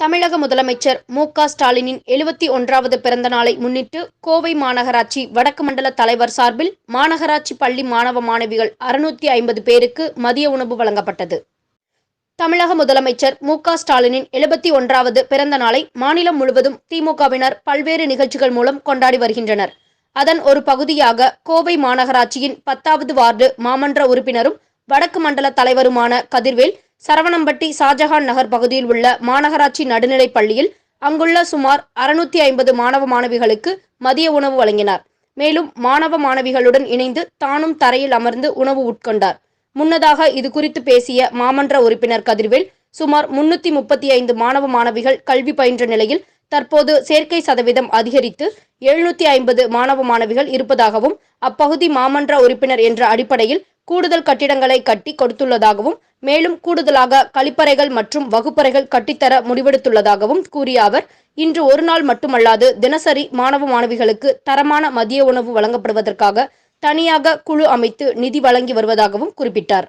தமிழக முதலமைச்சர் மு க ஸ்டாலினின் எழுபத்தி ஒன்றாவது பிறந்த நாளை முன்னிட்டு கோவை மாநகராட்சி வடக்கு மண்டல தலைவர் சார்பில் மாநகராட்சி பள்ளி மாணவ மாணவிகள் அறுநூத்தி ஐம்பது பேருக்கு மதிய உணவு வழங்கப்பட்டது. தமிழக முதலமைச்சர் மு க ஸ்டாலினின் எழுபத்தி ஒன்றாவது பிறந்த நாளை மாநிலம் முழுவதும் திமுகவினர் பல்வேறு நிகழ்ச்சிகள் மூலம் கொண்டாடி வருகின்றனர். அதன் ஒரு பகுதியாக கோவை மாநகராட்சியின் பத்தாவது வார்டு மாமன்ற உறுப்பினரும் வடக்கு மண்டல தலைவருமான கதிர்வேல் சரவணம்பட்டி ஷாஜஹான் நகர் பகுதியில் உள்ள மாநகராட்சி நடுநிலைப் பள்ளியில் அங்குள்ள சுமார் அறுநூத்தி ஐம்பது மாணவ மாணவிகளுக்கு மதிய உணவு வழங்கினார். மேலும் மாணவ மாணவிகளுடன் இணைந்து தானும் தரையில் அமர்ந்து உணவு உட்கொண்டார். முன்னதாக இது குறித்து பேசிய மாமன்ற உறுப்பினர் கதிர்வேல் சுமார் முன்னூத்தி முப்பத்தி ஐந்து மாணவ மாணவிகள் கல்வி பயின்ற நிலையில் தற்போது சேர்க்கை சதவீதம் அதிகரித்து எழுநூத்தி ஐம்பது மாணவ மாணவிகள் இருப்பதாகவும் அப்பகுதி மாமன்ற உறுப்பினர் என்ற அடிப்படையில் கூடுதல் கட்டிடங்களை கட்டி கொடுத்துள்ளதாகவும் மேலும் கூடுதலாக கழிப்பறைகள் மற்றும் வகுப்பறைகள் கட்டித்தர முடிவெடுத்துள்ளதாகவும் கூறிய அவர் இன்று ஒரு நாள் மட்டுமல்லாது தினசரி மாணவ மாணவிகளுக்கு தரமான மதிய உணவு வழங்கப்படுவதற்காக தனியாக குழு அமைத்து நிதி வழங்கி வருவதாகவும் குறிப்பிட்டார்.